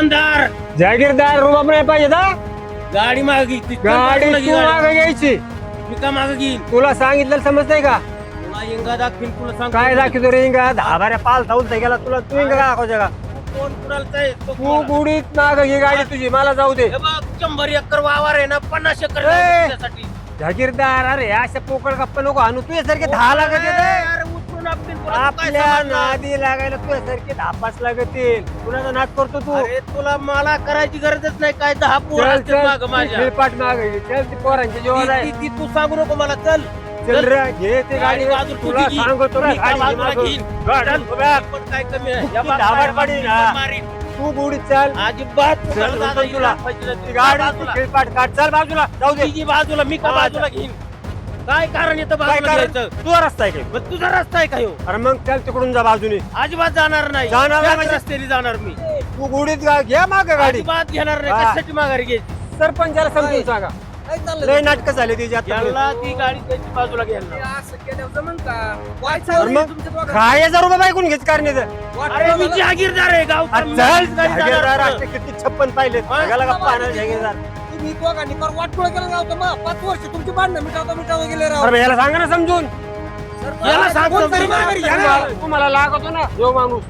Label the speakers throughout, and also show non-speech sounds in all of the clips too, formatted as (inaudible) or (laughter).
Speaker 1: वतनदार
Speaker 2: जागीरदार रुबाब नाही पाहिजे ना
Speaker 1: गाडी मागी
Speaker 2: गाडी तू मागे घ्यायची.
Speaker 1: मी का माग घेईन?
Speaker 2: तुला सांगितलं समजतंय का?
Speaker 1: तुला इंगा दाखवीन तुला सांग
Speaker 2: काय दाखवतो रे इंगा? दहा बाऱ्या पाल थाऊन गेला तुला. तू इंगा दाखवते का?
Speaker 1: कोण कुणाला आहे तो
Speaker 2: तू
Speaker 1: कोण?
Speaker 2: गुडीत माग घे गाडी तुझी. मला जाऊ दे.
Speaker 1: हे बघ शंभर एकर वावर आहे ना पन्नास एकर
Speaker 2: ए!
Speaker 1: आहे त्यासाठी.
Speaker 2: जागीरदार अरे अशा पोकळ गप्पा नको आणू. तुझ्यासारखे दहा लागत येते
Speaker 1: अरे, काय
Speaker 2: आपल्या
Speaker 1: समजणार?
Speaker 2: नादी लागायला तुझ्यासारखे दहा पाच लागतील. कुणाचा नाच करतो तू?
Speaker 1: अरे तुला मला करायची गरजच नाही. काय दहा पोर
Speaker 2: चल
Speaker 1: असतील माग
Speaker 2: चल
Speaker 1: माझ्या
Speaker 2: पाठ माग चल ते पोरांच्या जेवण आहे.
Speaker 1: ती- ती- ती तू सांगू नको मला. चल.
Speaker 2: चल रे घे ते गाडी
Speaker 1: गाडी. बाजूला तू
Speaker 2: तुला
Speaker 1: घे.
Speaker 2: सांगतो
Speaker 1: मी
Speaker 2: गाडी
Speaker 1: बाजूला. घेईन.
Speaker 2: गाडी
Speaker 1: चल,
Speaker 2: उभ्या.
Speaker 1: पण काय कमी आहे. या
Speaker 2: ती.
Speaker 1: मारीन.
Speaker 2: गुडीत चल.
Speaker 1: अजिबात
Speaker 2: चल,
Speaker 1: तुला दादा
Speaker 2: उचल तुला.
Speaker 1: हिला पाहिजे
Speaker 2: ती
Speaker 1: ती
Speaker 2: गाडी
Speaker 1: बाजूला.
Speaker 2: काढ. चल बाजूला. जाऊ दे.
Speaker 1: तिची बाजूला मी का
Speaker 2: हा,
Speaker 1: बाजूला घेईन. काय कारण येतं
Speaker 2: काय
Speaker 1: बाजूला
Speaker 2: कारण?
Speaker 1: घ्यायचं
Speaker 2: तुझा रस्ता आहे काय
Speaker 1: मग तुझा रस्ता आहे का ह्यो?
Speaker 2: अरे मग चल तिकडून जा बाजूने.
Speaker 1: अजिबात जाणार नाही.
Speaker 2: जाणार नाही
Speaker 1: त्याच
Speaker 2: म्हणजे?
Speaker 1: रस्त्याने जाणार मी.
Speaker 2: तू गुडीत गा- घे माग गाडी.
Speaker 1: अजिबात घेणार नाही.
Speaker 2: हा.
Speaker 1: कशासाठी माघारी घ्यायची
Speaker 2: सरपंचाला समजून सांगा. लय नाटक झाले तिची आता
Speaker 1: याला ती गाडी त्याची बाजूला घ्यायला
Speaker 2: अरे मग काय हजार रुपये बायकून घेत कारण्याचं
Speaker 1: अरे मी जहागीरदार आहे गाव
Speaker 2: चल जागीरदार किती छप्पन पाहिले पाहणार जागीरदार?
Speaker 3: तुम्ही दोघांनी फार वाटोळ केलं मग पाच वर्ष तुमची भांडणं मिटावता मिटावता गेले राव
Speaker 2: अरे याला सांगा ना समजून
Speaker 1: याला सांग
Speaker 3: कोणतरी. माघारी घ्या ना.
Speaker 2: तुम्हाला- तुम्हाला लागतो ना जो माणूस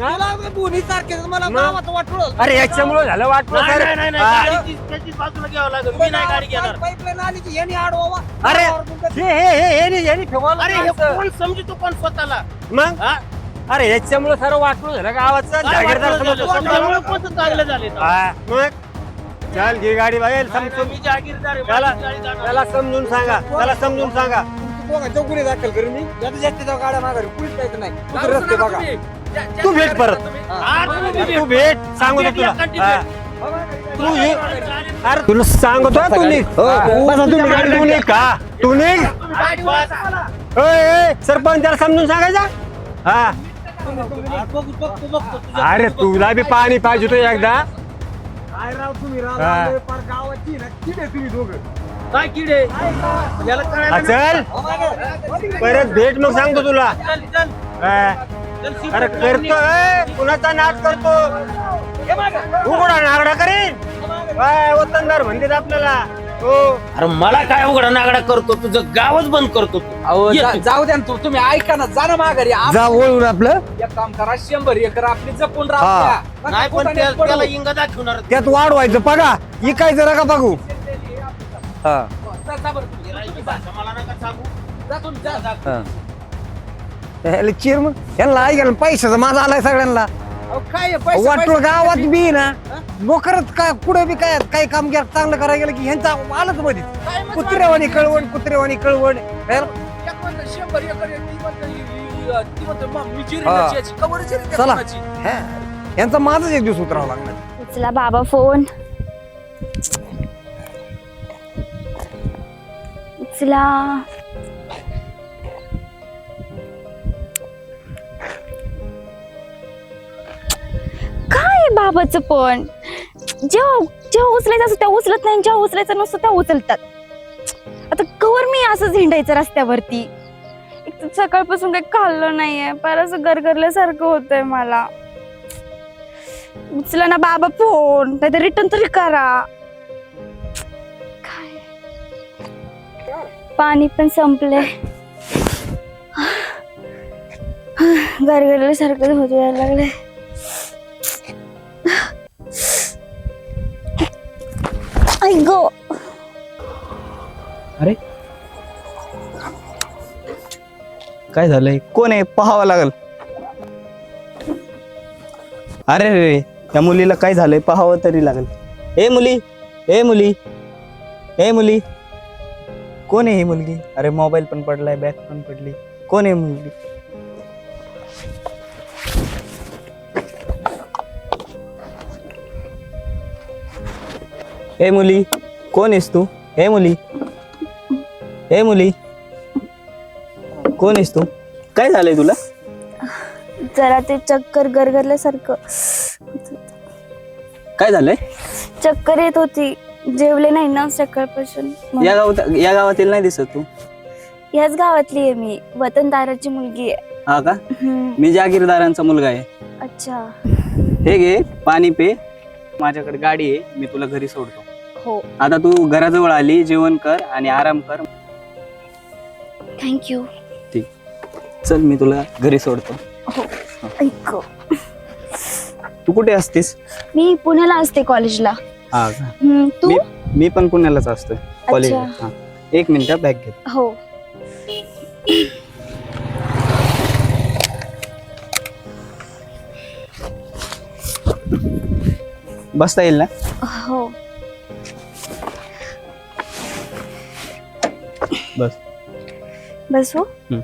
Speaker 2: हा?
Speaker 3: मला दोन्ही? गावाचं
Speaker 2: अरे याच्यामुळे झालं वाटलं
Speaker 1: नाही
Speaker 2: सर.
Speaker 1: नाही, नाही नाही
Speaker 2: हा.
Speaker 1: गाडी ती- त्याचीच बाजूला घ्यावं लागेल मी नाही गाडी घेणार
Speaker 3: पाईपलाईन आली की यांनी आडवा
Speaker 2: अरे हे हे हे हे नाही- हे नाही फेकवायला
Speaker 1: अरे हे
Speaker 2: लागतं.
Speaker 1: कोण समजतो कोण स्वतःला
Speaker 2: मग
Speaker 1: हा?
Speaker 2: अरे याच्यामुळे सर्व वाटलं झालं गावाचं
Speaker 1: काय
Speaker 2: जागीरदार
Speaker 1: वाटलं
Speaker 2: समजतो
Speaker 1: झालं?
Speaker 2: समजावं.
Speaker 1: त्यामुळे कोणतं चांगलं झाले
Speaker 2: हा, मग चल घे गाडी बाहेर
Speaker 1: नाही, नाही, मी आहे
Speaker 2: त्याला समजून सांगा त्याला समजून सांगा.
Speaker 3: दाखल करेन मी. जास्तीच्या गाड्या माघारी कुठीच जायचं नाही. कुठे रस्ते बघा.
Speaker 2: तू भेट परत.
Speaker 1: हा.
Speaker 2: तू भेट सांगतो
Speaker 1: भेट,
Speaker 2: तुला. हा. तू ये. अरे तुला सांगतो हा, तू निघ बसा तुम्ही गाडी तू निघ का? तू निघ. ओय, ओय, सरपंच त्याला समजून सांगायचा? हा. अरे तुला बी पाणी पाहिजे होतं एकदा.
Speaker 3: काय राव तुम्ही? राव
Speaker 2: हा.
Speaker 3: गावाची ना किती तुम्ही दोघं?
Speaker 1: काय किडे? याला
Speaker 2: हा, चल. परत भेट मग सांगतो तुला.
Speaker 1: चल चल
Speaker 2: हा.
Speaker 1: चल शिव.
Speaker 2: अरे करतो. कुणाचा नाच करतो? तू कुणा नागडा करीन. काय वतनदार म्हणतात आपल्याला.
Speaker 1: अरे मला काय उघडा नागडा करतो? तुझं गावच बंद करतो तू.
Speaker 3: अहो
Speaker 1: ये
Speaker 3: जा-
Speaker 1: तू.
Speaker 3: जाऊ द्या ना तू. तुम्ही ऐका ना जा ना माघारी. आप-
Speaker 4: जा आपलं.
Speaker 3: एक काम करा शंभर एकर आपली जपून
Speaker 4: हा.
Speaker 3: राहू
Speaker 1: नाही पण त्या- त्याला इंगा दाखवणार
Speaker 4: त्यात वाढवायचं बघा. इकायचं नका बघू. हा.
Speaker 1: मला नका सांगू.
Speaker 4: हा. ह्याला चिर मग यांना ऐकायला पैशाचा माझा आलाय सगळ्यांना.
Speaker 3: काय आहे, पैसे-
Speaker 4: वाटलं
Speaker 3: पैसे-
Speaker 4: गावात बी ना नोकरच काय कुठे बी काय काही काम केलं चांगलं करायला गेलं की ह्यांचा आलंच मध्ये.
Speaker 3: काय मग
Speaker 4: कुत्रेवाणी कळवण कुत्रेवाणी कळवण ह्याला-
Speaker 3: एक म्हणतं शंभर एकर आहे, ती म्हणतं इ- इ- ती म्हणतं मग मी चिरीन
Speaker 4: हा.
Speaker 3: याची, याची. कबर चिरीन त्या
Speaker 4: चला.
Speaker 3: कोणाची?
Speaker 4: हा. यांचा माझाच एक दिवस उतरावं लागणार.
Speaker 5: उचला बाबा फोन उचला बाबाचं पण. जेव्हा जेव्हा उचलायचं असं त्या उचलत नाही. जेव्हा उचलायचं नसतं त्या उचलतात. आता कवर मी असं झेंडायचं रस्त्यावरती. एक तर सकाळपासून काही खाल्लं नाहीये. पर असं गरगरल्यासारखं होतंय मला. उचला ना बाबा फोन. नाहीतर रिटर्न तरी करा. काय? पाणी पण संपले गरगरल्यासारखं होत यायला लागले आई गो
Speaker 6: काय झालंय? कोण आहे? पाहावं लागल. अरे रे त्या मुलीला काय झालंय? पाहावं तरी लागल. ए मुली ए मुली ए मुली. कोण आहे ही मुलगी? अरे मोबाईल पण पडलाय बॅग पण पडली. कोण आहे मुलगी? ए मुली कोण आहेस तू? ए मुली ए मुली कोण आहेस तू? काय झालंय तुला?
Speaker 5: जरा ते चक्कर गरगरल्यासारखं.
Speaker 6: काय झालंय?
Speaker 5: चक्कर येत होती. जेवले नाही ना सकाळपासून. म्हणून.
Speaker 6: या गावात या गावातील नाही दिसत तू?
Speaker 5: ह्याच गावातली आहे मी. वतनदाराची मुलगी आहे.
Speaker 6: हा का?
Speaker 5: हम्म,
Speaker 6: मी जागीरदारांचा मुलगा आहे.
Speaker 5: अच्छा.
Speaker 6: हे घे पाणी पे. माझ्याकडे गाडी आहे. मी तुला घरी सोडतो.
Speaker 5: हो.
Speaker 6: आता तू घराजवळ आली जेवण कर आणि आराम कर.
Speaker 5: थँक्यू
Speaker 6: चल मी तुला घरी सोडतो.
Speaker 5: हो. ऐक
Speaker 6: तू कुठे असतेस?
Speaker 5: मी पुण्याला असते कॉलेजला
Speaker 6: हा का?
Speaker 5: हम्म, तू?
Speaker 6: मी मी पण पुण्यालाच असतोय कॉलेज. एक मिनिट बॅग घेत
Speaker 5: हो.
Speaker 6: बसता येईल ना?
Speaker 5: हो.
Speaker 6: बस? हम्म.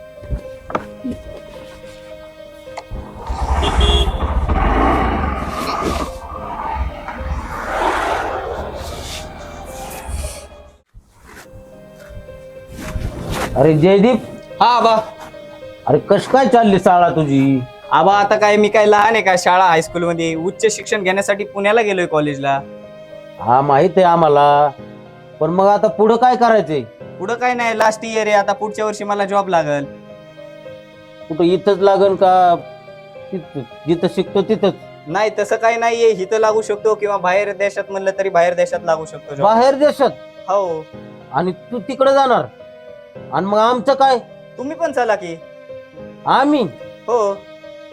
Speaker 1: अरे जयदीप.
Speaker 6: हा आबा
Speaker 1: अरे कश काय चालली शाळा तुझी?
Speaker 6: आबा आता काय मी काय लहान आहे का? शाळा हायस्कूल मध्ये उच्च शिक्षण घेण्यासाठी पुण्याला गेलोय कॉलेजला
Speaker 1: हा माहीत आहे आम्हाला. पण मग आता पुढं काय करायचंय?
Speaker 6: पुढं काय नाही लास्ट इयर आहे आता पुढच्या वर्षी मला जॉब लागल.
Speaker 1: कुठं इथंच लागन का? तिथं- जिथं शिकतो तिथंच.
Speaker 6: नाही तसं काही नाहीये. इथं लागू शकतो किंवा बाहेर देशात म्हणलं तरी बाहेर देशात लागू शकतो job.
Speaker 1: बाहेर देशात?
Speaker 6: हो.
Speaker 1: आणि तू तिकडे जाणार? आणि मग आमचं काय?
Speaker 6: तुम्ही पण चला की.
Speaker 1: आम्ही?
Speaker 6: हो.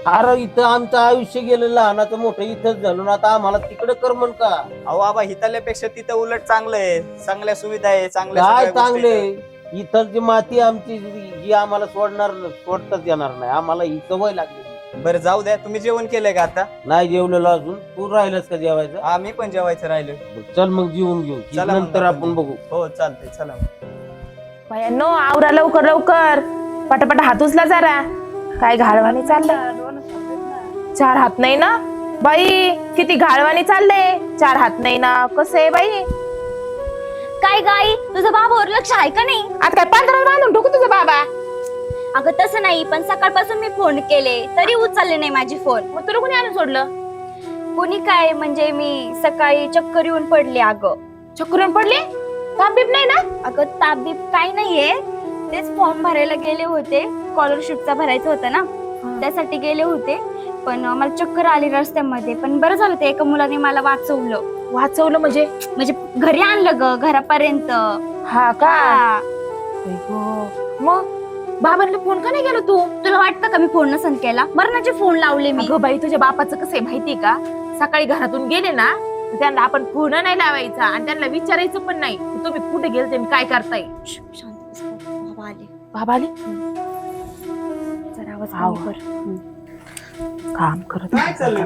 Speaker 1: अरे इथं आमचं आयुष्य गेलं लहानाचं मोठं इथंच झालं ना आता आम्हाला तिकडे कर म्हण का?
Speaker 6: अहो बाबा हिताल्यापेक्षा तिथं उलट चांगलं आहे. चांगल्या सुविधा आहे चांगल्या
Speaker 1: काय
Speaker 6: सगळ्या गोष्टी
Speaker 1: चांगले
Speaker 6: आहेत.
Speaker 1: इथलची माती आमची जी आम्हाला सोडणार सोडताच येणार नाही. आम्हाला ही सवय लागली.
Speaker 6: बरं जाऊ द्या. तुम्ही जेवण केलंय का आता?
Speaker 1: नाही जेवलेलो अजून. तू राहिलंस का जेवायचं?
Speaker 6: हा मी पण जेवायचं राहिलो
Speaker 1: चल मग जेवून घेऊ.
Speaker 6: चला मग
Speaker 1: नंतर
Speaker 6: आपण
Speaker 1: आपण बघू.
Speaker 6: हो चालतंय. चला
Speaker 7: बायांनो आवरा लवकर लवकर. पटापट हात उचला जरा. काय घाळवाणी चाललंय? चार हात नाही ना? बाई किती घाळवाणी चाललंय? चार हात नाही ना? कसं आहे बाई?
Speaker 5: काय गाई तुझं बाबावर लक्ष आहे का नाही?
Speaker 7: आता काय पंधरा बांधून ठोकू तुझा बाबा?
Speaker 5: अगं तसं नाही पण सकाळपासून मी फोन केले. तरी उचलले नाही माझी फोन.
Speaker 7: मग तुला कोणी आणून सोडलं?
Speaker 5: कोणी काय? म्हणजे मी सकाळी चक्कर येऊन पडले अगं.
Speaker 7: चक्करून पडले? ताप बीप नाही ना?
Speaker 5: अगं ताबीब काय नाहीये. तेच फॉर्म भरायला गेले होते. स्कॉलरशिपचा भरायचं होतं ना? त्यासाठी गेले होते. पण मला चक्कर आली रस्त्यामध्ये. पण बरं झालं ते एका मुलाने मला वाचवलं.
Speaker 7: वाचवलं म्हणजे?
Speaker 5: म्हणजे घरी आणलं ग घरापर्यंत.
Speaker 7: हा का. मग? बाबांना फोन का नाही केला तू?
Speaker 5: तुला वाटतं का मी फोन नसन केला? मरणाचे फोन लावले मी.
Speaker 7: अगं बाई तुझ्या बापाचं कसं आहे माहितीये का? सकाळी घरातून गेले ना तर त्यांना आपण फोन नाही लावायचा आणि त्यांना विचारायचं पण नाही. की तुम्ही कुठे गेलते आणि काय करताय?
Speaker 5: बाबा आले?
Speaker 7: बाबा आले
Speaker 5: जरा आवाज
Speaker 7: आव.
Speaker 5: कमी कर.
Speaker 7: काम करत
Speaker 3: काय चाललंय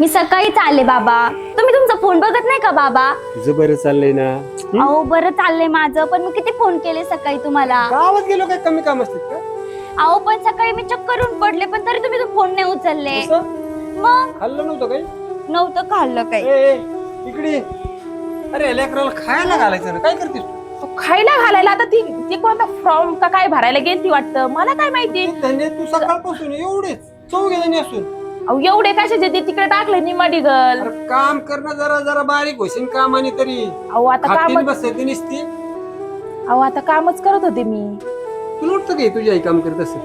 Speaker 5: मी सकाळीच आले बाबा. तुम्ही तुमचा फोन बघत नाही का बाबा?
Speaker 3: तुझं बरं चाललंय ना?
Speaker 5: अहो बरं चाललंय माझं पण मी किती फोन केले सकाळी तुम्हाला?
Speaker 3: गावात गेलो काय? कमी काम असतात का?
Speaker 5: अहो पण सकाळी मी चक्कर येऊन पडले पण तरी तुम्ही तो फोन नाही उचलले.
Speaker 3: कसं?
Speaker 5: मग?
Speaker 3: खाल्लं नव्हतं काही?
Speaker 5: नव्हतं खाल्लं काही.
Speaker 3: ए, ए, इकडे ये. अरे लेकराला खायला घालायचं ना. काय करतेस तू?
Speaker 7: खायला घालायला आता ती ती कोणता फॉर्म का काय भरायला गेली ती वाटतं? मला काय माहिती?
Speaker 3: हे तू सकाळपासून एवढेच चौघे जणी असून.
Speaker 7: अहो एवढे कशाचे? ते तिकडे टाकले निमा डिगल
Speaker 3: अरे काम करणं जरा जरा बारीक होशील कामाने तरी.
Speaker 7: अहो आता कामच
Speaker 3: बसायची नसती.
Speaker 7: अहो आता कामच करत होते मी.
Speaker 3: तुला वाटतं काय तुझी आई काम करत असेल?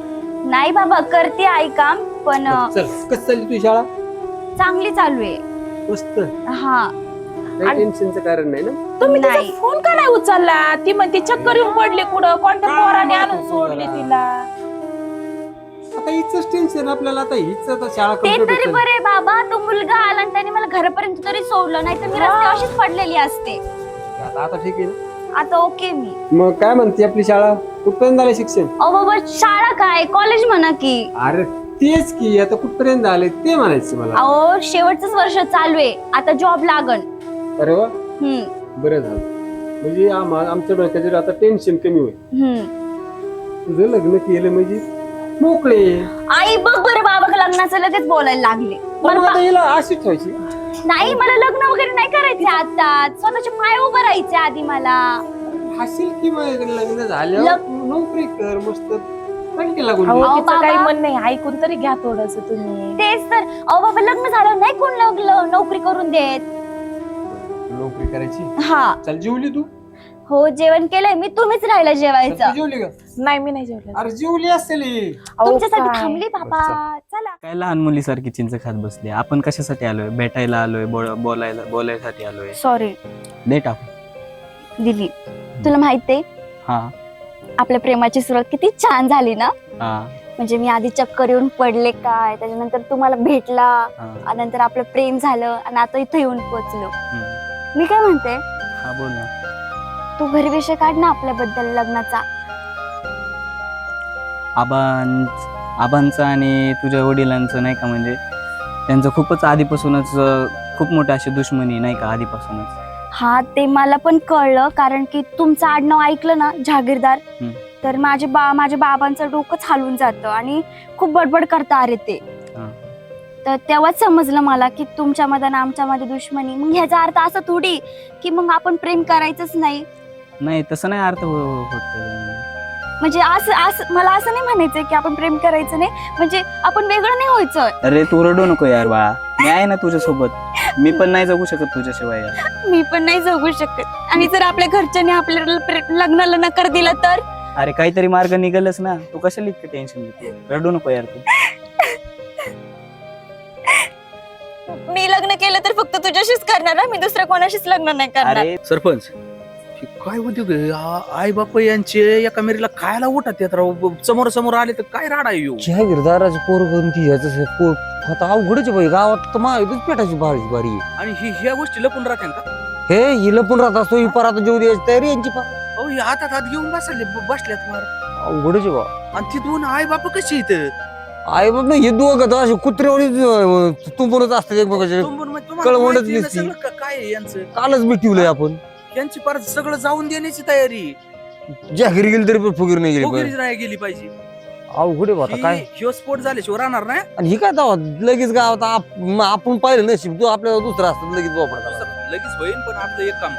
Speaker 5: नाही बाबा करते आई काम पण अं,
Speaker 3: चल कसं चालली तुझी शाळा?
Speaker 5: चांगली चालू आहे.
Speaker 3: मस्त.
Speaker 5: हा.
Speaker 3: काही टेन्शनचं कारण नाही ना?
Speaker 7: तुम्ही तिचा
Speaker 5: नाही.
Speaker 7: फोन का नाही उचलला? ती म्हणते चक्कर येऊन पडली कुठं? कोणत्या पोराने आणून सोडली? तिला?
Speaker 3: आता हिच टेन्शन आपल्याला. आता हीच आता शाळा
Speaker 5: ते
Speaker 3: कंप्लीट
Speaker 5: तरी
Speaker 3: होतं
Speaker 5: बरे बाबा. तो मुलगा आला आणि त्याने मला घरापर्यंत तरी सोडलं. नाही तर मी रस्त्यावर अशीच पडलेली असते.
Speaker 3: आता आता ठीक आहे ना?
Speaker 5: आता ओके मी.
Speaker 3: मग काय म्हणते आपली शाळा? कुठपर्यंत झालं शिक्षण?
Speaker 5: अहो बाबा शाळा काय? कॉलेज म्हणा की.
Speaker 3: अरे तेच की. आता कुठपर्यंत आले ते म्हणायचं मला.
Speaker 5: अहो शेवटच वर्ष चालू आहे. आता जॉब लागन
Speaker 3: अरे वा.
Speaker 5: हम्म.
Speaker 3: बरं झालं. म्हणजे आम्हा आमच्या डोक्याचं आता टेन्शन कमी होईल.
Speaker 5: हम्म.
Speaker 3: तुझं लग्न केलं म्हणजे? मोकळे.
Speaker 5: आई बघ बरं बाबा लग्नाचं लगेच बोलायला लागले.
Speaker 3: पण
Speaker 5: मला
Speaker 3: मग आता हिला अशी ठेवायची.
Speaker 5: नाही मला लग्न वगैरे नाही करायचे आता. स्वतःचे पाय उभं राहायचे आधी मला.
Speaker 3: हसील की मग लग्न झाल्यावर? नोकरी कर मस्त. चांगली लागून
Speaker 7: अहो
Speaker 3: दे.
Speaker 5: अहो,
Speaker 7: तिचं काही. मन नाही. ऐकून तरी घ्या थोडस तुम्ही.
Speaker 5: तेच तर. अहो बाबा लग्न झालं नाही कोण लग्न नोकरी करून देत.
Speaker 3: करायची?
Speaker 5: हा.
Speaker 3: चल जेवली तू?
Speaker 5: हो जेवण केलंय. मी तुम्हीच राहिला जेवायचं.
Speaker 3: जेवली का?
Speaker 7: नाही मी नाही जेवले.
Speaker 3: अरे जेवली असेल ही.
Speaker 5: तुमच्यासाठी
Speaker 7: काय?
Speaker 5: थांबली बाबा. चला.
Speaker 6: काय लहान मुलीसारखी चिंच खात बसली? आपण कशासाठी आलोय? भेटायला आलोय बोल- बोलायला बोलायसाठी आलोय?
Speaker 5: सॉरी
Speaker 6: दे टाकू.
Speaker 5: दिली. तुला माहितीये
Speaker 6: हा.
Speaker 5: आपल्या प्रेमाची सुरुवात किती छान झाली ना?
Speaker 6: हा.
Speaker 5: म्हणजे मी आधी चक्कर येऊन पडले काय? त्याच्यानंतर तुम्हाला भेटला.
Speaker 6: हा.
Speaker 5: आणि नंतर आपलं प्रेम झालं आणि आता इथं येऊन पोहोचलो
Speaker 6: हम्म.
Speaker 5: मी काय म्हणते
Speaker 6: हा बोल ना
Speaker 5: तू घरी विषय काढ ना आपल्याबद्दल लग्नाचा
Speaker 6: आबां आबांचं आणि तुझ्या वडिलांचं नाही का म्हणजे त्यांचं खूपच आधीपासूनच अं, खूप मोठे अशी दुश्मनी नाही का आधीपासूनच
Speaker 5: हा ते मला पण कळलं कारण की तुमचं आडनाव ऐकलं ना जहागीरदार
Speaker 6: हम्म.
Speaker 5: तर माझे बा माझ्या बाबांचं डोकंच हालून जातं आणि खूप बडबड करता अरे ते. तर तेव्हाच समजलं मला की तुमच्यामध्ये आणि आमच्यामध्ये दुश्मनी. मग ह्याचा अर्थ असं थोडी की मग आपण प्रेम करायचंच नाही.
Speaker 6: नाही तसं नाही अर्थ हो- हो- होत.
Speaker 5: म्हणजे असं असं मला असं नाही म्हणायचंय की आपण प्रेम करायचं नाही. म्हणजे आपण वेगळं नाही व्हायचं.
Speaker 6: अरे तू रडू नको यार बाळा मी आहे ना तुझ्यासोबत. मी पण नाही जगू शकत तुझ्याशिवाय यार.
Speaker 5: मी पण नाही जगू शकत. आणि जर आपल्या घरच्यांनी आपल्याला प्रे- लग्नाला नकार दिला तर?
Speaker 6: अरे काहीतरी मार्ग निघालच ना. तू कशाला इतकं टेन्शन घेते रडू नको यार तू.
Speaker 5: मी लग्न केलं तर फक्त तुझ्याशीच करणार ना? मी दुसऱ्या कोणाशीच लग्न नाही करणार.
Speaker 6: अरे
Speaker 8: सरपंच. हे काय? आ- आई बाप यांचे एका मेरीला खायला उठत येत राव. समोर समोर आले तर काय राडा येऊ
Speaker 4: जहागीरदाराची पोर कोणती ह्याचं पोर आता अवघडच बाई. गावात तर महायुतीच पेटायची बारी बारी आहे.
Speaker 8: आणि ही ह्या गोष्टी लपून राहत्या का?
Speaker 4: हे हिला पण राहत असतो ही परत जेव द्यायची तयारी यांची पार
Speaker 8: अहो हे हातात हात घेऊन बसले बसल्यात मार.
Speaker 4: अवघडच आहे बा.
Speaker 8: आणि ती दोन आई बाप कशी इथं?
Speaker 4: आई बाप नाही हे दोघं तर असे कुत्र्यावरी तुंबूनच असतात
Speaker 8: तुंबून मग तुम्हाला
Speaker 4: कळवणच
Speaker 8: माहिती आहे ना
Speaker 4: दिसती.
Speaker 8: सगळं का- काय आहे यांचं?
Speaker 4: कालच मिटवलंय आपण.
Speaker 8: यांची परत सगळं जाऊन देण्याची तयारी.
Speaker 4: जाहीर गेली तरी पण फुगीर नाही गेली.
Speaker 8: नाही गेली पाहिजे.
Speaker 4: अवघड आहे बा आता
Speaker 8: ही-
Speaker 4: काय?
Speaker 8: ह्यो स्फोट झाल्याशिवाय राहणार नाही
Speaker 4: आणि ही काय दावा? लगेच आप- म- आपण पाहिलं नशीब तू आपल्याला दुसरा असतात लगेच वापरत
Speaker 8: दुसरं लगेच होईल पण आपलं एक काम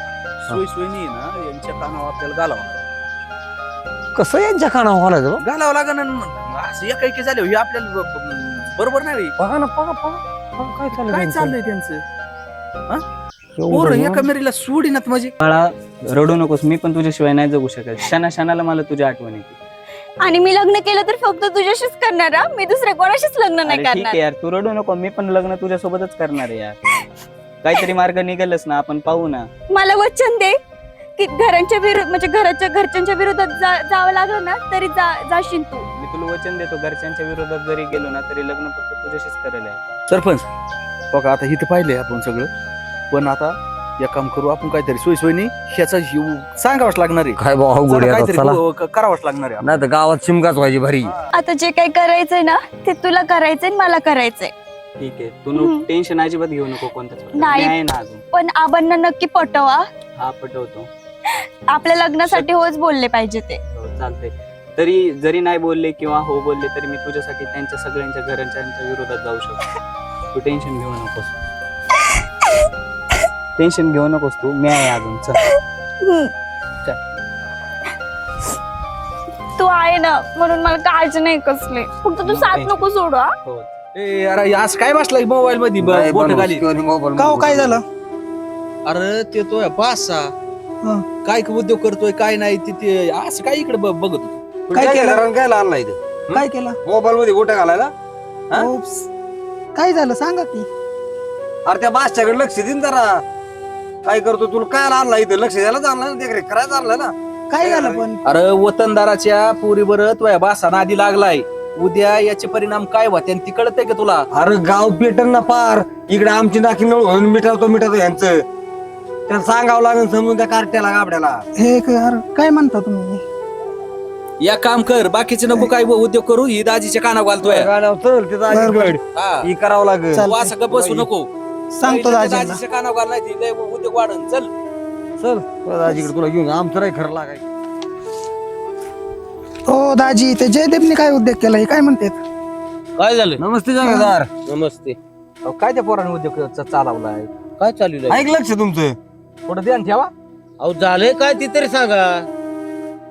Speaker 8: सोय सोयनी ना यांच्या कानावर आपल्याला घालावं
Speaker 4: कसं यांच्या कानावर घालायचं बा?
Speaker 8: घालावं लागेल ना मग असं एका एकी झालं हे आपल्याला ब- ब- बरोबर नाही रे.
Speaker 4: बघा ना बघा बघा. बघा काय चाललंय
Speaker 8: काय
Speaker 4: त्यांचं.
Speaker 8: चाललंय त्यांचं?
Speaker 4: एवढं
Speaker 8: पोरं
Speaker 4: ना.
Speaker 8: एका मेरीला सोडीनात म्हणजे
Speaker 6: बाळा रडू नकोस मी पण तुझ्याशिवाय नाही जगू शकत. क्षणा क्षणाला मला तुझी आठवण येते.
Speaker 5: आणि मी लग्न केलं तर फक्त तुझ्याशीच करणार हा. मी दुसऱ्या कोणाशीच लग्न नाही
Speaker 6: ठीक
Speaker 5: करणार.
Speaker 6: आहे यार तू रडू नको मी पण लग्न तुझ्यासोबतच करणार आहे यार. काहीतरी मार्ग निघालच ना आपण पाहू ना.
Speaker 5: मला वचन दे की घरांच्या विरुद्ध म्हणजे घराच्या घरच्यांच्या विरोधात जा- जावं लागलं ना तरी जा- जाशील तू.
Speaker 6: मी तुला वचन देतो घरच्यांच्या विरोधात जरी गेलो ना तरी लग्न फक्त तुझ्याशीच करेल यार.
Speaker 8: सरपंच बघा आता इथं पाहिलंय आपण सगळं. पण आता एक काम करू आपण काहीतरी सोय सोयनी ह्याचा जीव सांगावंच लागणार आहे.
Speaker 4: काय अवघड आहे आता,
Speaker 8: काहीतरी
Speaker 4: चला.
Speaker 8: करू- क- करावंच लागणार आहे
Speaker 4: नाही तर गावात शिमगाच व्हायची भारी.
Speaker 5: आता जे काही करायचंय ना ते तुला करायचंय आणि मला करायचंय.
Speaker 6: ठीक आहे तू
Speaker 5: हम्म.
Speaker 6: टेन्शन अजिबात घेऊ नको कोणत्याच प्रकारचं.
Speaker 5: नाही.
Speaker 6: मी आहे ना अजून.
Speaker 5: पण आबांना नक्की पटवा.
Speaker 6: हा पटवतो.
Speaker 5: आपल्या लग्नासाठी होच बोलले पाहिजे ते.
Speaker 6: हो, चालतंय. तरी जरी नाही बोलले किंवा हो बोलले तरी मी तुझ्यासाठी त्यांच्या सगळ्यांच्या घरांच्या विरोधात जाऊ शकतो. तू टेन्शन घेऊ नकोस. टेन्शन घेऊ नकोस तू. मी आहे अजून. चल.
Speaker 5: तू आहे ना म्हणून मला काळजी नाही कसली. फक्त तू साथ नको सोडू हा.
Speaker 6: हो.
Speaker 8: ए, अरे आज काय बसलाय मोबाईल मध्ये
Speaker 4: काय
Speaker 8: बोट? खाली.
Speaker 2: का हो, काय झालं?
Speaker 8: अरे ते तो आहे पासा. काय उद्योग करतोय काय नाही तिथे असं काय इकडे ब- बघत होतो?
Speaker 2: काय केलं?
Speaker 4: कारण काय आणला इथं
Speaker 2: काय केलं?
Speaker 4: मोबाईल मध्ये गोट्या घालायला? हा?
Speaker 2: ओप्स. काय झालं? सांगा की.
Speaker 4: अरे त्या बादशाकडे लक्ष देईन जरा. काय करतो तुला काय आणला इथं? लक्ष द्यायला आणला ना? देखरेख करायचं आणलं ना?
Speaker 2: काय झालं पण?
Speaker 8: अरे वतनदाराच्या पुरी बर तुया बासा नादी लागलाय. उद्या याचे परिणाम काय होते ती कळतंय का तुला?
Speaker 4: अरे गाव पेटन ना पार. इकडे आमची नाकी नळ म्हणून मिटावतो मिटावतो यांचं. त्याला सांगावं लागेल समजून त्या कार्ट्याला गाबड्याला.
Speaker 2: हे क- अरे, काय म्हणता तुम्ही?
Speaker 8: या काम कर बाकीचे नको काय उद्योग करू ही दाजीच्या काना घालतोय.
Speaker 4: गाण्यावर चल तिथं
Speaker 2: बरं,
Speaker 4: आधी
Speaker 2: बरं.
Speaker 4: गड.
Speaker 8: हा.
Speaker 4: ही करावं लागेल.
Speaker 2: चाल.
Speaker 8: तू असं बसू नको.
Speaker 2: सांगतो
Speaker 8: दाजीच्या काना घाल नाही ती लय उद्योग वाढन. चल.
Speaker 4: चल. तुला दाजीकडे तुला घेऊन. आमचं नाही खरं लागाय
Speaker 2: हो दाजी ते जयदेवने काय उद्योग केला हे काय म्हणतात?
Speaker 1: काय झालं?
Speaker 4: नमस्ते जगादार
Speaker 1: नमस्ते.
Speaker 8: अहो, काय त्या पोराने उद्योग च- चालवलाय?
Speaker 1: काय चालू
Speaker 4: ऐक लक्ष तुमचं.
Speaker 8: थोडं ध्यान ठेवा.
Speaker 1: अहो झालंय काय ते तरी सांगा.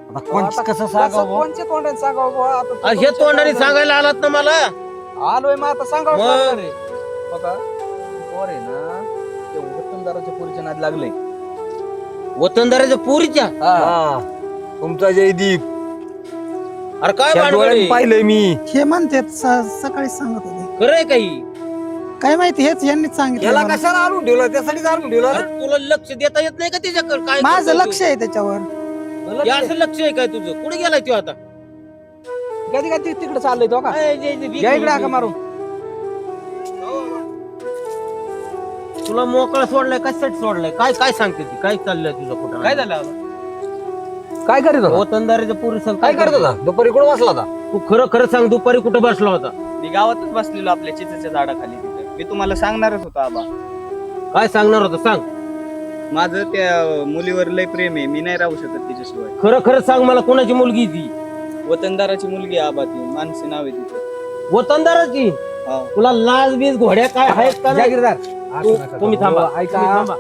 Speaker 4: आता कोण कसं सांगावं
Speaker 8: कोणच्या तोंडाने सांगावं बुवा? आता तू
Speaker 1: अरे हे
Speaker 8: तुमच्या
Speaker 1: तोंडाने सांगायला आलात ना मला
Speaker 8: आलोय मग आता सांगावं
Speaker 1: मग?
Speaker 8: लागणार आहे. बघा पोर आहे ना ते वतनदाराच्या पोरीच्या नाद लागले
Speaker 1: वतनदाराच्या पोरीच्या
Speaker 4: हा तुमचा जयदीप
Speaker 1: अरे काय
Speaker 4: त्या
Speaker 1: भानगड
Speaker 4: डोळ्याने
Speaker 1: आहे?
Speaker 4: पाहिलंय मी
Speaker 9: हे म्हणतात स- सकाळी सांगत होते
Speaker 1: खरंय काही
Speaker 9: काय माहिती हेच यांनीच सांगितलं मला.
Speaker 4: कशाला आणून ठेवलं त्यासाठीच आणून ठेवलं ना.
Speaker 1: अरे तुला लक्ष देता येत नाही का त्याच्याकडे काय
Speaker 9: माझं
Speaker 1: करतोय
Speaker 9: लक्ष? आहे त्याच्यावर
Speaker 1: हे असं लक्ष आहे काय तुझं? कुठे गेलाय तू आता?
Speaker 6: कधी कधी तिकडे चाललंय तो का?
Speaker 1: काय जे- जे
Speaker 6: इकडे. हाका मारून.
Speaker 1: तुला मोकळा सोडलाय कशासाठी सोडलाय? काय काय सांगते ती? काय चाललंय तुझं कुठं?
Speaker 6: काय झालं काय करीत होता?
Speaker 1: वतनदाराच्या पोरी संग
Speaker 4: काय करत होता? दुपारी कुठं बसला होता?
Speaker 1: तू खरं खरं सांग दुपारी कुठं बसला होता?
Speaker 6: मी गावातच बसलेलो आपल्या चिचेच्या झाडाखाली तिथे. मी तुम्हाला सांगणारच होतो आबा.
Speaker 1: काय सांगणार होता? सांग.
Speaker 6: माझं त्या मुलीवर लय प्रेम आहे. मी नाही राहू शकत तिच्याशिवाय.
Speaker 1: खरं खरं सांग मला कोणाची मुलगी ती?
Speaker 6: वतनदाराची मुलगी आबा ती मानसी नाव आहे तिचं.
Speaker 1: वतनदाराची?
Speaker 6: हा.
Speaker 1: तुला लाज बीज घोड्या काय आहेत का नाही?
Speaker 6: जागीरदार.
Speaker 1: तू- तुम्ही थांबा.
Speaker 6: हो, ऐका.
Speaker 1: तुम्ही थांबा.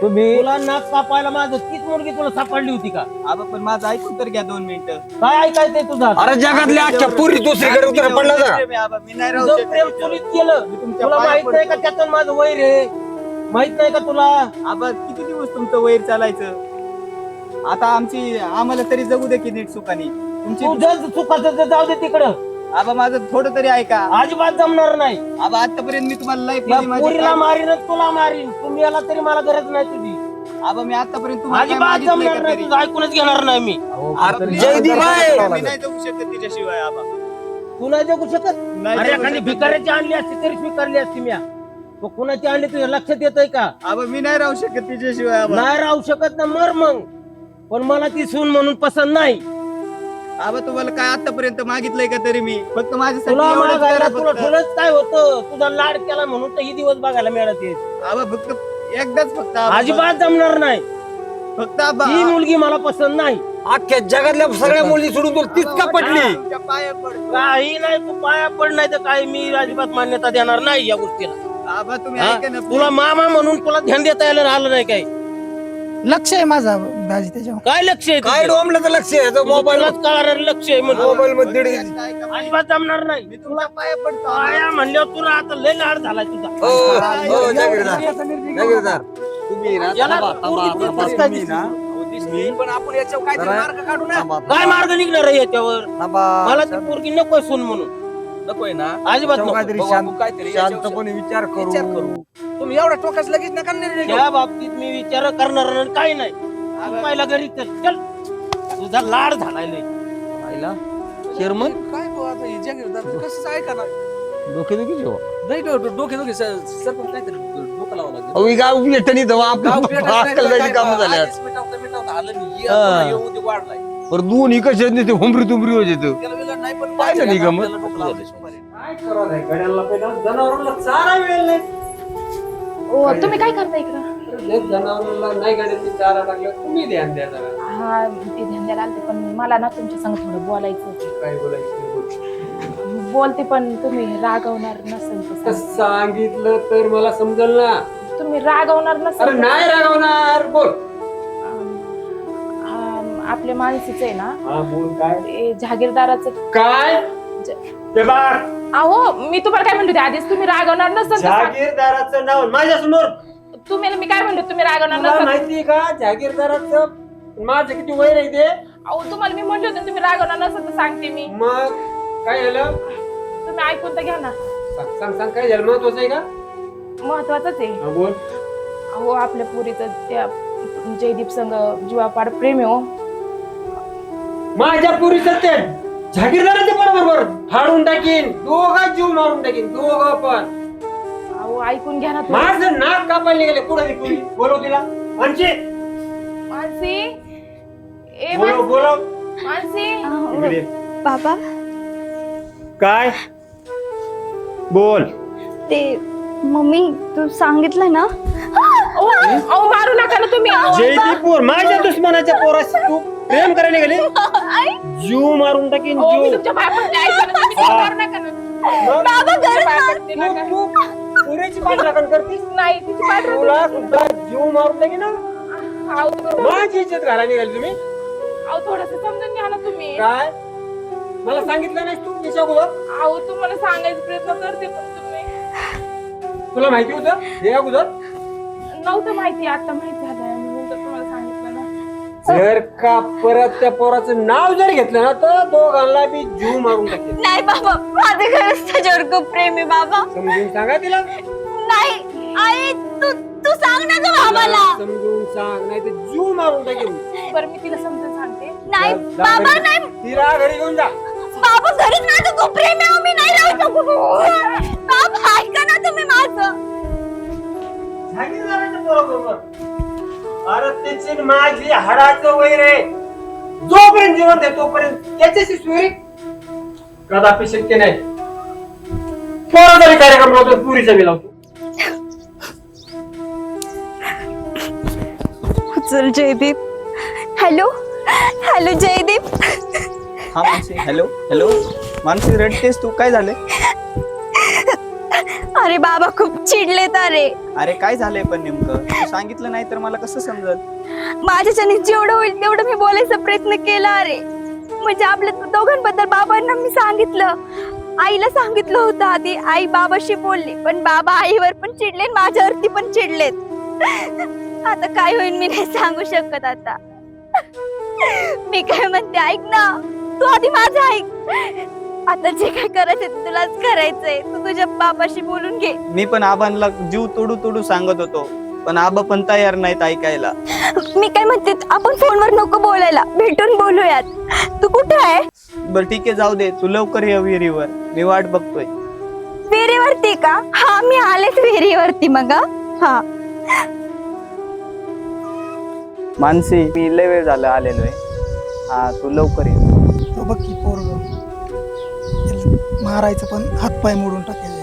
Speaker 6: तुम्ही
Speaker 1: तुला नाक कापायला माझं तीच मुलगी तुला सापडली होती का?
Speaker 6: आबा पण माझं ऐकून तर घ्या दोन मिनिटं.
Speaker 1: काय ऐकायचंय तुझा?
Speaker 4: अरे जगातल्या आजच्या पुरी दुसरीकडे उतर पडला जरा.
Speaker 6: प्रेम आहे आबा. मी नाही राहू
Speaker 1: तुझं
Speaker 6: शकत
Speaker 1: प्रेम
Speaker 6: तिच्यावर.
Speaker 1: चुलीत केलं. तुला
Speaker 6: पाया
Speaker 1: माहीत नाही का
Speaker 6: पडतो.
Speaker 1: त्यातून माझं वैर आहे? माहीत नाही का तुला?
Speaker 6: आबा किती दिवस तुमचं वैर चालायचं? आता आमची आम्हाला तरी जगू दे की नीट सुखानी. तुमची
Speaker 1: तुझं चुकाचं ते जाऊ दे तिकडं.
Speaker 6: आबा माझं थोडं तरी ऐका.
Speaker 1: अजिबात जमणार नाही.
Speaker 6: आबा आतापर्यंत मी तुम्हाला लाईफ
Speaker 1: या पोरीला
Speaker 6: काय-
Speaker 1: मारीनच तुला मारीन. तुम्ही याला तरी मला गरज नाही तुझी.
Speaker 6: आबा मी आतापर्यंत तुम्हाला काय
Speaker 1: अजिबात
Speaker 6: मागितलंय
Speaker 1: जमणार
Speaker 6: का
Speaker 1: नाही
Speaker 6: तरी?
Speaker 1: तुझं ऐकूनच घेणार नाही मी.
Speaker 4: जयदीप आहे.
Speaker 6: मी नाही जाऊ शकत तिच्याशिवाय आबा
Speaker 1: तू नाही जगू शकत?
Speaker 6: नाही
Speaker 1: अरे
Speaker 6: जगू
Speaker 1: एखादी
Speaker 6: शकत.
Speaker 1: भिकाऱ्याची आणली असती तरी स्वीकारली असती मी तो कुणाची आणली तुझ्या लक्षात येतंय का?
Speaker 6: आबा मी नाही राहू शकत तिच्याशिवाय आबा
Speaker 1: नाही राहू शकत ना मर मग. पण मला ती सून म्हणून पसंत नाही.
Speaker 6: आबा तुम्हाला काय आतापर्यंत मागितलंय का तरी मी? फक्त माझ्यासाठी
Speaker 1: तुला
Speaker 6: एवढंच
Speaker 1: मागायला
Speaker 6: करा
Speaker 1: तुला
Speaker 6: फक्त.
Speaker 1: ठुलच काय होतं? तुझा लाड केला म्हणून तर ही दिवस बघायला मिळत आहे.
Speaker 6: आबा फक्त एकदाच फक्त आबा.
Speaker 1: अजिबात जमणार नाही.
Speaker 6: फक्त आबा
Speaker 1: ही मुलगी मला पसंत नाही.
Speaker 4: अख्ख्या जगातल्या सगळ्या मुली सोडून तुला तीच का पटली
Speaker 6: पाया पडतो.
Speaker 1: काही नाही तू पाया पड नाही तर काही मी अजिबात मान्यता देणार नाही या गोष्टीला.
Speaker 6: आबा तुम्ही
Speaker 1: हा?
Speaker 6: ऐका ना
Speaker 1: तुला मामा म्हणून तुला ध्यान देता यायला आलं नाही काही
Speaker 9: लक्ष आहे माझा दाजी त्याच्यावर
Speaker 1: काय लक्ष आहे
Speaker 4: काय
Speaker 1: तुझं?
Speaker 4: डोमलं तर लक्ष आहे मोबाईल
Speaker 1: तुलाच कळणार लक्ष आहे म्हणून
Speaker 4: मोबाईल मध्ये दीड
Speaker 6: ऐका.
Speaker 1: अजिबात जमणार नाही
Speaker 6: मी तुला पाया पडतो आबा.
Speaker 1: म्हणल्यावर तुला आता लय लाड झालाय तुझा
Speaker 4: हो हो जागीरदार जागीरदार तुम्ही ना
Speaker 1: याला
Speaker 4: थांबा, थांबा,
Speaker 1: पोरगी
Speaker 4: थांबा.
Speaker 1: दिसतेच काय
Speaker 4: तुम्ही ना
Speaker 1: दिसली?
Speaker 6: पण आपण याच्यावर काहीतरी
Speaker 4: जरा-
Speaker 6: मार्ग काढू ना
Speaker 4: थांबा,
Speaker 1: काय
Speaker 4: थांबा.
Speaker 1: मार्ग निघणार आहे याच्यावर
Speaker 4: थांबा.
Speaker 1: मला ती पोरगी नको सून म्हणून
Speaker 6: नकोय ना?
Speaker 1: अजिबात नको.
Speaker 4: काहीतरी
Speaker 6: बघू
Speaker 4: शांत
Speaker 6: आपण काहीतरी
Speaker 4: शांतपणे विचार करू.
Speaker 6: विचार करू. तुम्ही एवढा टोकाच लगेच नका निर्णय घेऊ.
Speaker 1: त्या बाबतीत मी विचार करणार नाही काही नाही. तू पहिला घरी चल चल. तुझा लाड झालाय लय.
Speaker 8: चेअरमन?
Speaker 2: काय बुवा आता हे जागीरदार कसं ऐका ना
Speaker 4: डोके दुखी जेव्हा?
Speaker 2: नाही डो- डोके डोके काहीतरी डोकं लावावं लागेल.
Speaker 4: अहो, ही गाव भेटणी तेव्हा.
Speaker 2: गाव
Speaker 4: आपलं
Speaker 2: भेटायचं नाही,
Speaker 4: अक्कल
Speaker 2: काय
Speaker 4: जायची कामं
Speaker 2: बा,
Speaker 4: झाल्यात
Speaker 2: आधीच मिटावता मिटावता आलं नाही. ये
Speaker 4: हा.
Speaker 2: पुन्हा येऊ दे वाढलाय.
Speaker 4: बरं दोन्ही कसे नाही ते हुमरी तुमरी होत येतं.
Speaker 3: काय करावं नाही गड्यांना पहिला जनावरांना चारा वेळ नाही.
Speaker 7: ओ तुम्ही काय करता इकडं?
Speaker 3: जनावरांना नाही गाड्यांनी चारा टाकलं तुम्ही ध्यान द्या जरा.
Speaker 7: हा ते ध्यान आलते पण मला ना तुमच्या संग थोडं बोलायचं होतं.
Speaker 3: काय बोलायचं ते बोल.
Speaker 7: बोलते पण तुम्ही रागवणार नसेल तर
Speaker 3: तर
Speaker 7: सांगा.
Speaker 3: सांगितलं तर मला समजल ना.
Speaker 7: तुम्ही रागवणार
Speaker 3: अरे
Speaker 7: नसेल तर-
Speaker 3: नाही रागवणार बोल.
Speaker 7: आपल्या माणसीचं आहे ना.
Speaker 3: हा बोल काय?
Speaker 7: ते जहागीरदाराचं
Speaker 3: काय?
Speaker 7: ज-
Speaker 3: ते बघ.
Speaker 7: अहो मी तुम्हाला काय म्हणते होते? आधीच तुम्ही रागवणार तर सांग.
Speaker 3: जहागीरदाराचं नाव माझ्यासमोर
Speaker 7: तुम्ही मी काय म्हणते तुम्ही रागवणार
Speaker 3: तुला
Speaker 7: नसेल
Speaker 3: माहितीये का? जहागीरदाराचं माझं किती वय आहे ते?
Speaker 7: अहो तुम्हाला मी म्हणले होते तुम्ही रागवणार नसेल तर सांगते मी.
Speaker 3: मग काय झालं?
Speaker 7: तुम्ही ऐकून तर घ्या ना.
Speaker 3: सांग सांग सांग काय झालं? महत्वाचं आहे का?
Speaker 7: महत्वाचंच आहे.
Speaker 3: हा बोल.
Speaker 7: अहो आपल्या पुरीचं त्या जयदीप संघ जीवापाड प्रेम आहे हो.
Speaker 3: माझ्या पुरीचं ते जहागीरदाराचे पण बरोबर फाडून टाकीन. दोघा जीव मारून टाकीन दोघं पण.
Speaker 7: अहो ऐकून घ्या ना तुम्ही.
Speaker 3: माझं नाक कापायला निघाले. पुढे ती पुरी? बोलव तिला. आणखी
Speaker 7: मानसी. ए
Speaker 3: बोलव
Speaker 7: मान-
Speaker 3: बोलव.
Speaker 7: मानसी.
Speaker 3: इकडे ये.
Speaker 5: बाबा.
Speaker 3: काय? बोल.
Speaker 5: ते मम्मी तू सांगितलं ना?
Speaker 7: अहो अहो, मारू नका ना तुम्ही.
Speaker 3: जयदीपूर माझ्या दुश्मनाच्या पोराशी तू प्रेम करायला गेली (laughs) जीव मारून टाकीन
Speaker 7: अहो, मी
Speaker 3: जीव.
Speaker 7: तुमच्या पाया पडते ऐका ना तुम्ही
Speaker 3: हा.
Speaker 7: मारू नका ना
Speaker 5: बाबा
Speaker 7: तुमच्या पाया
Speaker 5: गरज
Speaker 7: पडते
Speaker 3: तू
Speaker 7: नका.
Speaker 3: तू पुरीची पाठराखण करतीस?
Speaker 7: नाही तिची.
Speaker 3: तुला सुद्धा जीव मारून टाकीन ना
Speaker 7: अहो, थोडं-
Speaker 3: माझी इज्जत घालायला निघाली तुम्ही?
Speaker 7: थोडस समजून घ्या ना तुम्ही.
Speaker 3: काय? मला सांगितलं नाही तू त्याच्या अगोदर
Speaker 7: अहो तुम्हाला सांगायचा प्रयत्न करते पण तुम्ही.
Speaker 3: तुला माहिती होतं? हे अगोदर?
Speaker 7: नव्हतं माहिती आता माहीत
Speaker 3: जर का परत त्या पोराचं नाव जर घेतलं ना तर दोघांना बी जीव मारून टाकेल.
Speaker 5: नाही बाबा माझं खरंच त्याच्यावर खूप प्रेम आहे बाबा.
Speaker 3: समजून सांगा तिला.
Speaker 5: नाही आई तू तू सांग ना ग बाबाला.
Speaker 3: समजून सांग नाही तर जीव मारून टाकेल.
Speaker 7: बरं मी तिला समजून सांगते.
Speaker 5: नाही
Speaker 3: जा- जा
Speaker 5: बाबा
Speaker 3: घरी.
Speaker 5: नाही.
Speaker 3: तिला घरी घेऊन जा.
Speaker 5: बाबा घरीच माझं खूप प्रेम आहे हो, मी नाही राहू शकू. बाबा ऐका ना तुम्ही माझं.
Speaker 3: सांगितलं ना त्या पोराबरोबर. अरे त्याची माझी हाडाचं वैर आहे. जोपर्यंत जिवंत आहे तोपर्यंत त्याच्याशी सुरी कदापि शक्य नाही. पोरा जरी कार्यक्रम लावतो पुरीचा बी लावतो.
Speaker 5: उचल जयदीप. हॅलो? हॅलो जयदीप.
Speaker 6: हा मानसी. हॅलो? हॅलो? मानसी रडतेस तू? काय झाले
Speaker 5: अरे बाबा खूप चिडलेत अरे.
Speaker 6: अरे काय झालंय पण नेमकं? तू सांगितलं नाही तर मला कसं समजल?
Speaker 5: माझ्याच्याने जेवढं होईल तेवढं मी बोलायचा प्रयत्न केला अरे. म्हणजे आपल्या दोघांबद्दल बाबांना मी सांगितलं. आईला सांगितलं होतं आधी आई बाबाशी बोलली पण बाबा आईवर पण चिडले आणि माझ्यावरती पण चिडलेत. आता काय होईल मी नाही सांगू शकत आता. मी काय म्हणते ऐक ना तू आधी माझं ऐक. आता जे काय करायचं ते तुलाच करायचंय. तू तुझ्या बाबाशी बोलून घे.
Speaker 6: मी पण आबांना जीव तोडू तोडू सांगत होतो. पण आबा पण तयार नाहीत ऐकायला.
Speaker 5: मी काय म्हणते आपण फोनवर नको बोलायला. भेटून बोलूयात. तू कुठे आहे?
Speaker 6: बरं ठीक आहे जाऊ दे. तू लवकर ये विहिरीवर. मी वाट बघतोय.
Speaker 5: विहिरीवरती का? हा मी आलेच विहिरीवरती मग हा. हा.
Speaker 6: मानसी मी लय वेळ झाला आलेलो आहे हा तू लवकर ये.
Speaker 9: तो बघ की पोरग. मारायचं पण हातपाय मोडून टाकायचे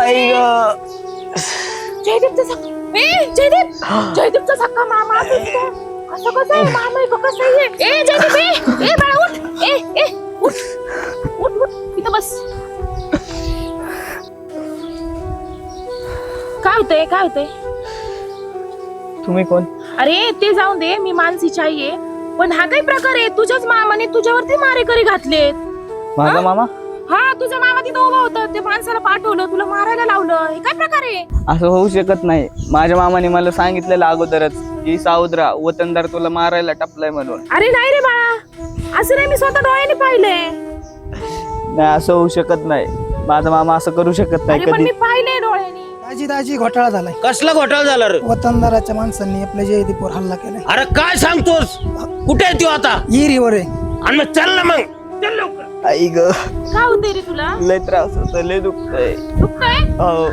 Speaker 6: आई
Speaker 7: जयदीपचा सक्का ए जयदीप! जयदीपचा सक्का मामा? असं कसं आहे? मामा आहे का कसं आहे? ए जयदीप ए ए बाळा उठ. ए ए उठ. उठ उठ. इथं बस. काय होतंय? काय होतंय?
Speaker 6: तुम्ही कोण?
Speaker 7: अरे ते जाऊन दे मी मानसीची आई आहे. पण हा काय प्रकार आहे? तुझ्याच मामाने तुझ्यावरती मारेकरी घातलेत.
Speaker 6: माझा मामा?
Speaker 7: हा तुझा मामा तिथं उभा होता. ते माणसाला पाठवलं तुला मारायला लावलं. हे काय प्रकार आहे?
Speaker 6: असं होऊ शकत नाही. माझ्या मामाने मला सांगितलेलं अगोदरच की सावद्रा वतनदार तुला मारायला टपलाय म्हणून.
Speaker 7: अरे नाही रे बाळा. असं नाही मी स्वतः डोळ्याने पाहिलंय.
Speaker 6: नाही असं होऊ शकत नाही. माझा मामा असं करू शकत नाही
Speaker 7: अरे पण
Speaker 6: कधी.
Speaker 7: मी पाहिलंय डोळ्याने.
Speaker 9: दाजी दाजी घोटाळा झालाय.
Speaker 1: कसला घोटाळा झाला रे?
Speaker 9: वतनदाराच्या माणसांनी आपल्या जयदीपवर हल्ला केलाय.
Speaker 1: अरे काय सांगतोस? कुठे आहे तो आता?
Speaker 9: इरीवर आहे.
Speaker 1: आणि मग चल ना मग. चल लवकर.
Speaker 6: आई ग.
Speaker 7: काय होतंय रे तुला?
Speaker 6: लय त्रास होत लय दुखतंय.
Speaker 7: दुखतंय
Speaker 6: हो.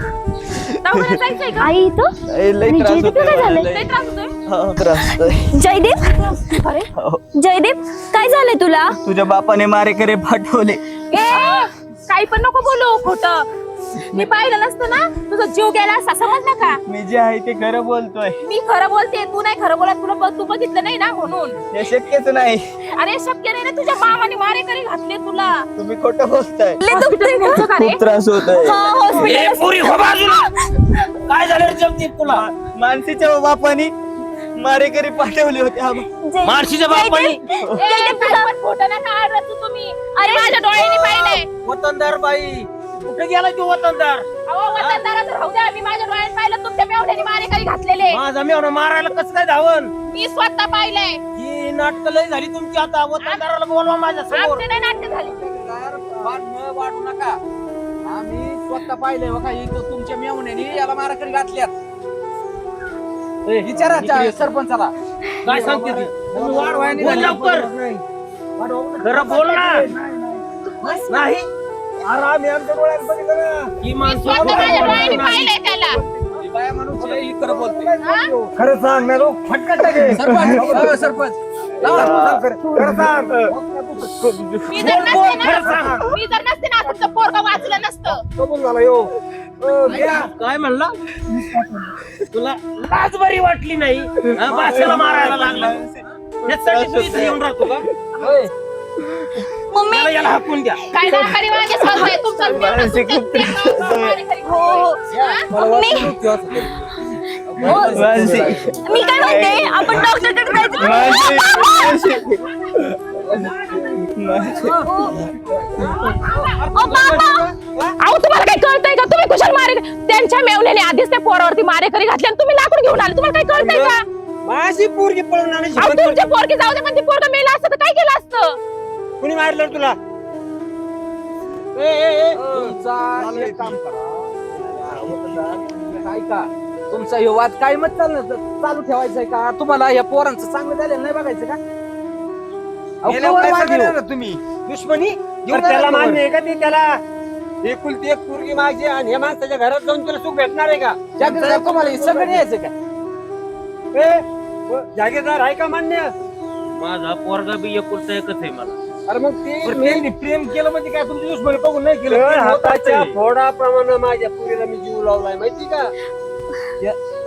Speaker 7: दवाखान्यात जायचंय का?
Speaker 5: आई इथं?
Speaker 6: लय लय
Speaker 5: आणि
Speaker 6: त्रास
Speaker 5: जयदीपला काय झालंय?
Speaker 6: होतोय
Speaker 7: लय त्रास होतोय?
Speaker 6: हो, त्रास होतोय.
Speaker 5: जयदीप?
Speaker 7: अरे.
Speaker 6: हो.
Speaker 5: जयदीप काय झालंय तुला?
Speaker 6: तुझ्या बापाने मारेकरे पाठवले.
Speaker 7: ए काही पण नको बोलू खोट. मी पाहिलं नसतं ना? तुझा जीव गेला असा समजला का?
Speaker 6: मी जे आहे ते खरं बोलतोय.
Speaker 7: मी खरं बोलते तू नाही खरं बोलत तुला तू बघितलं नाही ना म्हणून.
Speaker 6: हे शक्यच नाही.
Speaker 7: अरे शक्य नाही ना तुझ्या मामाने मारेकरी घातले तुला.
Speaker 6: तुम्ही खोटं बोलताय.
Speaker 5: का
Speaker 7: रे?
Speaker 6: खूप त्रास होतोय
Speaker 5: हा
Speaker 1: ए, पोरी, हो बाजूला. काय झालं जगदीप तुला?
Speaker 6: मानसीच्या बापाने मारेकरी पाठवले होते. आम्हा.
Speaker 1: मार्शीच्या बापानी?
Speaker 7: ए, काही पण खोटं नका आडरचू तुम्ही. अरे माझ्या डोळ्याने पाहिलंय.
Speaker 1: वतनदार बाई. कुठे गेला तो वतनदार?
Speaker 7: अहो वतनदाराचं राहू द्या. मी माझ्या डोळ्यात पाहिलं तुमच्या मेवढ्याने मारेकरी घातलेले.
Speaker 1: माझा मेवणं मारायला कसं काय धावन
Speaker 7: मी स्वतः पाहिलंय.
Speaker 1: ही नाटक लय झाली तुमची आता. वतनदाराला बोलवा माझ्यासमोर.
Speaker 7: आमचे नाही नाट्य झाले.
Speaker 8: वाढू नका. आम्ही स्वतः पाहिलंय बघा इथं तुमच्या मेवण्याने याला माराकरी घातल्यात. विचारा त्या सरपंचाला.
Speaker 1: काय सांगते ती? बोल लवकर. खरं बोल ना. नाही.
Speaker 3: अरे आम्ही आमच्या डोळ्यात बघितलं ना.
Speaker 1: ही
Speaker 7: मी
Speaker 1: माणसं
Speaker 7: स्वतः माझ्या डोळ्याने पाहिलंय त्याला.
Speaker 8: ही बाया माणूस आहे, ही खरं बोलते.
Speaker 7: हा?
Speaker 3: खरं सांग ना रो फटका टाके
Speaker 8: सरपंच. अ, सरपंच
Speaker 3: खरं. सांग.
Speaker 7: मी जर नसते ना मी जर नसते ना तुमचं पोरग वाचलं नसतं.
Speaker 3: कबूल झाला यो.
Speaker 1: काय म्हणला? तुला लाज बरी वाटली नाही? हा, मारायला लागला. त्यासाठी तू इथे येऊन राहतो का? होय.
Speaker 5: मम्मी!
Speaker 1: याला याला हाकून घ्या
Speaker 7: काय नाकाने मागे चाललंय तुमचं मेवढं तुमचं ते गाव मारेकरी
Speaker 5: हो? मम्मी मी काय म्हणते? आपण डॉक्टरकडे जायचं
Speaker 6: मानसी.
Speaker 5: ओ बाबा!
Speaker 7: अहो तुम्हाला कुशल मारे त्यांच्या मेवण्याने आधीच त्या पोरावरती मारेकरी घातले आणि तुम्ही लाकूड घेऊन आले. तुम्हाला काही कळतंय का?
Speaker 3: माझी पोरगी पळून
Speaker 7: अहो,
Speaker 3: बंद
Speaker 7: तुमच्या. पोरगी जाऊ दे पण ती पोरग मेला असतं तर काय केलं असतं?
Speaker 3: कुणी मारलं तुला?
Speaker 10: ए, ए, ए.
Speaker 8: तुमचा एक काम करा. ऐका तुमचा हे वाद काय मत चाललं चालू ठेवायचंय का? तुम्हाला या पोरांचं चांगलं झालेलं नाही बघायचं का? अहो,
Speaker 4: गेल्यावर
Speaker 8: वाद घेऊ.
Speaker 4: तुम्ही.
Speaker 8: दुश्मनी
Speaker 3: त्याला मान्य आहे का ते? त्याला एकुलती एक पोरगी माझी आणि हे माणसाच्या घरात जाऊन तुला सुख भेटणार आहे का?
Speaker 8: जागीरदार तुम्हाला हे सगळं यायचं का
Speaker 3: ए, व- जागीरदार आहे का मान्य?
Speaker 1: माझा पोरगा बी एकुलता एकच आहे मला.
Speaker 8: अरे मग ते
Speaker 4: बरं, त्यांनी प्रेम केलं म्हणजे काय? तुमची दुश्मनी बघून नाही केलं?
Speaker 3: तर
Speaker 4: प्रेम होत
Speaker 3: हाताच्या
Speaker 4: असतंय.
Speaker 3: फोडाप्रमाणे माझ्या पुरीला मी जीव लावलाय माहिती का?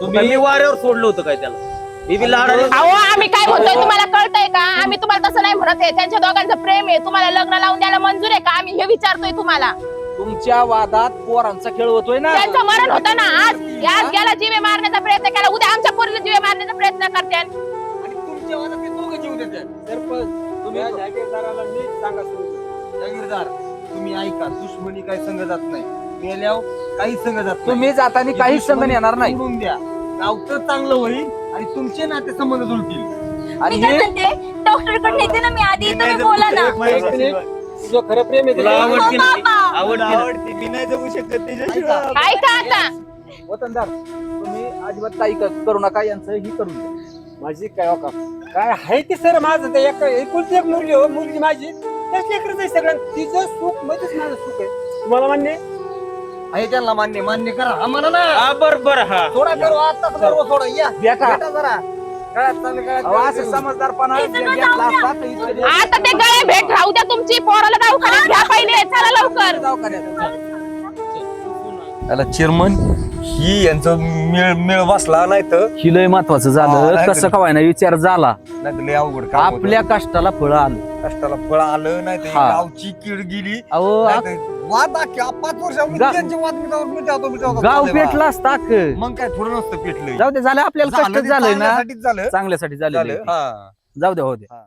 Speaker 1: तुम्ही वाऱ्यावर सोडलं होतं काय त्याला? मी बी लाडाने
Speaker 7: अहो आम्ही काय म्हणतोय तुम्हाला कळतंय का? आम्ही तुम्हाला तसं नाही म्हणत आहे. त्यांच्या दोघांचं प्रेम आहे. तुम्हाला लग्न लावून द्यायला मंजूर आहे का? आम्ही हे विचारतोय तुम्हाला.
Speaker 8: तुमच्या वादात पोरांचा खेळ होतोय ना?
Speaker 7: त्यांचं मरण होतं ना आज? आज गेला जीवे मारण्याचा प्रयत्न केला. उद्या आमच्या पोरीला जीवे मारण्याचा प्रयत्न करते
Speaker 4: आणि तुमच्या वादात ते दोघं जीव देतात
Speaker 3: सरपंच या जागीरदाराला नीट सांगा सोडून.
Speaker 4: जागीरदार तुम्ही ऐका दुश्मनी काही संग जात नाही मेल्यावर काही संग जात नाही.
Speaker 8: तुम्ही जाताना
Speaker 4: ही
Speaker 8: काहीच संगण येणार नाही
Speaker 4: सोडून द्या गावचं चांगलं होईल आणि तुमचे नाते संबंध जुळतील
Speaker 8: आणि
Speaker 5: मी काय
Speaker 8: हे
Speaker 5: म्हणते डॉक्टरकडे नेते ना मी आधी तुम्ही बोला ना
Speaker 3: एक मिनिट. तुझं खरं प्रेम आहे
Speaker 1: तुला? आवडती ना ती?
Speaker 5: बाबा.
Speaker 1: आवडती ना?
Speaker 8: मी नाही जगू शकत.
Speaker 7: ऐका आता
Speaker 8: वतनदार तुम्ही अजिबात काही क- करू नका यांचं ही करून द्या
Speaker 3: माझी काय हो का? काय आहे ते सर माझं? ते एक एकुलती एक मुलगी हो मुलगी माझी. त्याच लेकरच आहे सगळं. तिचं सुख मध्येच माझं सुख आहे. तुम्हाला मान्य आहे?
Speaker 4: त्यांना मान्य. मान्य करा. आम्हाला ना.
Speaker 1: बर बर हा.
Speaker 4: थोडा करू. आता सर्व थोडा या.
Speaker 8: बेटा.
Speaker 4: भेटा जरा. गळ्यात चाललं गळ्यात
Speaker 8: अहो, असं समजदारपणा
Speaker 5: सगळं
Speaker 8: घेतला
Speaker 5: जाऊ द्या.
Speaker 8: असता तर इथं जे-
Speaker 7: आता ते गळे भेट राहू द्या तुमची. पोराला दवाखान्यात घ्या पहिले. चला लवकर.
Speaker 8: दवाखान्यात.
Speaker 4: त्याला चेअरमन ही यांचं मेळ मेळ बसला नाही तर
Speaker 8: ही लय महत्वाचं
Speaker 4: हा,
Speaker 8: झालं.
Speaker 4: नाही
Speaker 8: कसं
Speaker 4: तर-
Speaker 8: काय ना विचार झाला.
Speaker 4: नाही तर लय अवघड काम होतं.
Speaker 8: आपल्या कष्टाला फळ आलं.
Speaker 4: कष्टाला फळ आलं नाही तर
Speaker 8: हा.
Speaker 4: गावची कीड गेली.
Speaker 8: अहो आ-
Speaker 4: नाहीतर वाद अख्ख्या पाच वर्षामध्ये
Speaker 8: गा-
Speaker 4: त्यांचे वाद मिटावून मिटावतो मिटावतो
Speaker 8: गाव. पेटला असता.
Speaker 4: मग काय थोडं नसतं पेटलं
Speaker 8: जाऊ दे झालं आपल्याला
Speaker 4: झालं
Speaker 8: कष्ट
Speaker 4: ते
Speaker 8: झालंय ना.
Speaker 4: झालं.
Speaker 8: चांगल्यासाठी
Speaker 4: झालं
Speaker 8: झालं
Speaker 4: हा.
Speaker 8: जाऊ दे हो दे.
Speaker 4: हा.